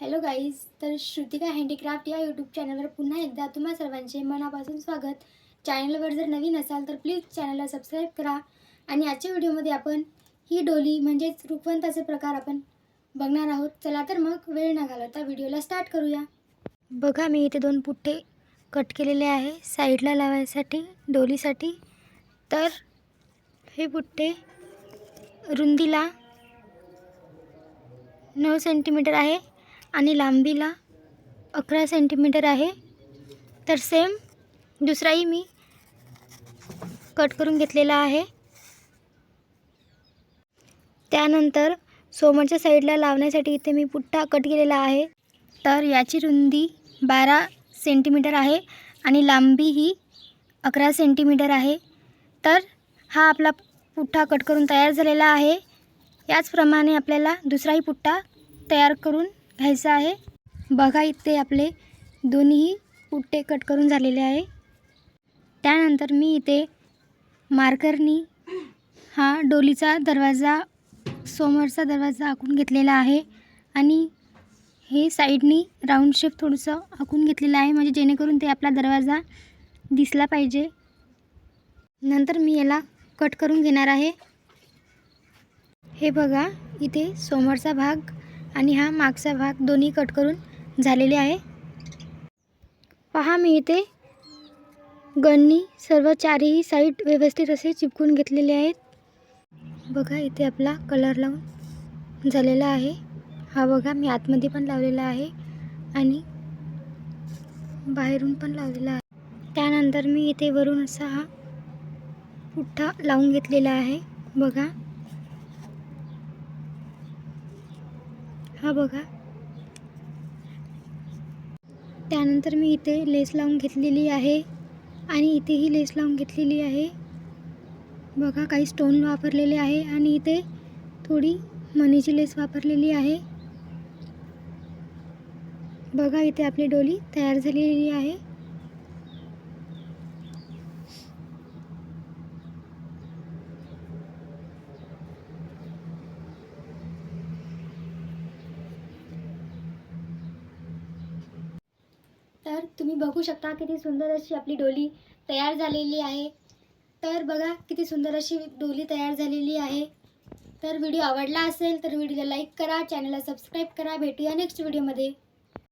Hello guys तर Shrutika handicraft या YouTube चॅनलवर पुन्हा एकदा तुम्हा सर्वांचे मनापासून स्वागत. चॅनलवर जर नवीन असाल तर प्लीज चॅनलला सबस्क्राईब करा. आणि आजच्या व्हिडिओमध्ये आपण ही डोली म्हणजेच रुखवंताचे प्रकार आपण बघणार आहोत. चला तर मग वेळ न घालवता व्हिडिओला स्टार्ट करूया. बघा मी इथे दोन पुठ्ठे कट केलेले आहे. साईडला लावायसाठी डोलीसाठी. तर हे पुठ्ठे रुंदीला नऊ सेंटीमीटर आहे. आणि लांबीला अकरा सेंटीमीटर आहे. तर सेम दुसराही मी कट करून घेतलेला आहे. त्यानंतर समोरच्या साईडला लावण्यासाठी इथे मी पुट्टा कट केलेला आहे. तर याची रुंदी बारा सेंटीमीटर आहे आणि लांबी ही अकरा सेंटीमीटर आहे. तर हा आपला पुठ्ठा कट करून तयार झालेला आहे. याचप्रमाणे आपल्याला दुसराही पुट्टा तयार करून घ्यायचं आहे. बघा इथे आपले दोन्ही पुट्टे कट करून झालेले आहे. त्यानंतर मी इथे मार्करनी हा डोलीचा दरवाजा समोरचा दरवाजा आखून घेतलेला आहे आणि हे साईडनी राऊंड शेप थोडंसं आखून घेतलेलं आहे म्हणजे जेणेकरून ते आपला दरवाजा दिसला पाहिजे. नंतर मी याला कट करून घेणार आहे. हे बघा इथे समोरचा भाग आणि हा मागचा भाग दोन्ही कट करून झालेले आहे. पहा मी इथे गननी सर्व चारही साईड व्यवस्थित असे चिपकून घेतलेले आहेत. बघा इथे आपला कलर लावून झालेला आहे. हा बघा मी आतमध्ये पण लावलेला आहे आणि बाहेरून पण लावलेला आहे. त्यानंतर मी इथे वरून असा हा पुठ्ठा लावून घेतलेला आहे. बघा हा बघा. त्यानंतर मी इथे लेस लावून घेतलेली आहे आणि इथेही लेस लावून घेतलेली आहे. बघा काही स्टोन वापरलेले आहे आणि इथे थोडी मनीची लेस वापरलेली आहे. बघा इथे आपली डोली तयार झालेली आहे. तर तुम्ही बघू शकता किती सुंदर अशी आपली डोली तयार झालेली आहे. तर बघा किती सुंदर अशी डोली तयार झालेली आहे. तर व्हिडिओ आवडला असेल तर व्हिडिओला लाईक करा चॅनलला सबस्क्राईब करा. भेटूया नेक्स्ट व्हिडिओमध्ये.